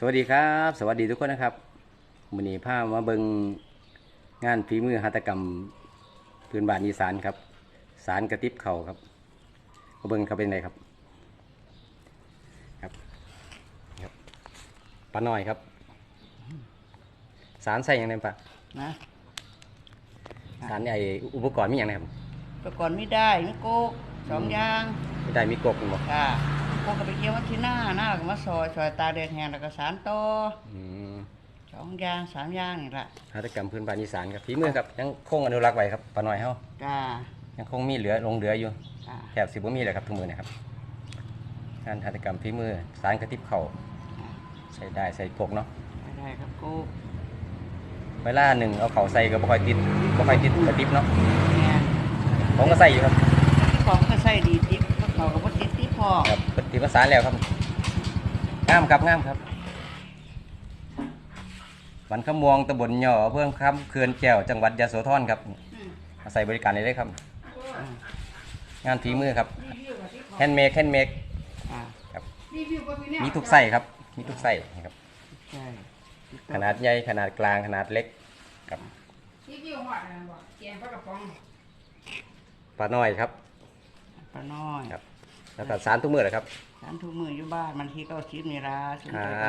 สวัสดีครับ สวัสดีทุกคนนะครับวันนี้พามาเบิงงานฝีมือหัตถกรรมพื้นบ้านอีสานครับ สารกระติบเข่าครับมาเบิงเขาเป็นไงครับครับครับปลาหน่อยครับ สารใส่อย่างไรปะนะสารไออุปกรณ์มีอย่างไรครับแต่ก่อนไม่ได้ไม่โกกสองอย่างไม่ได้มีกบมั้งค่ะ โกกก็ไปเกี่ยววันที่หน้าหน้าแล้วก็มาซอยซอยตาแดงแห้งแล้วก็สารต่ออืมสองอย่างสามอย่างนี่แหละหัตถกรรมพื้นบ้านอีสานครับฝีมือครับยังคงอนุรักษ์ไว้ครับปลาหน่อยเฮาจ้ายังคงมีเหลือลงเหลืออยู่จ้าแถบสิบว่มีเลยครับทุกมือนะครับงานหัตถกรรมฝีมือสารกระติบเข่าใส่ได้ใส่กกเนาะไม่ได้ครับโกกเวลาหนึ่งเอาเข่าใส่ก็บ่ค่อยติดบ่ค่อยติดกระติบเนาะเนี่ยผมก็ใส่อยู่ครับที่ของก็ใส่ดีติ๊บก็เขาก็บ่ติดติ๊บพอ ครับ ปฏิมาสารแล้วครับงามครับงามครับบันขมวงตำบลหย่อเพิ่มคำเขื่อนแก้วจังหวัดยะโสธรครับมาใส่บริการได้เลยครับอ่างานฝีมือครับแฮนด์เมดแฮนด์เมดอ่าครับมีทุกไส้ครับ มีทุกไส้ครับใช่ขนาดใหญ่ขนาดกลางขนาดเล็กครับที่กี่หอดนะบอกแกงปลากระป๋องปลาน้อยครับปลาน้อยครับ แล้วก็สารทุกมือเลยครับ สารทุกมืออยู่บ้านมันทีก็เอาชิ้นเวลาสนใจอ่าก็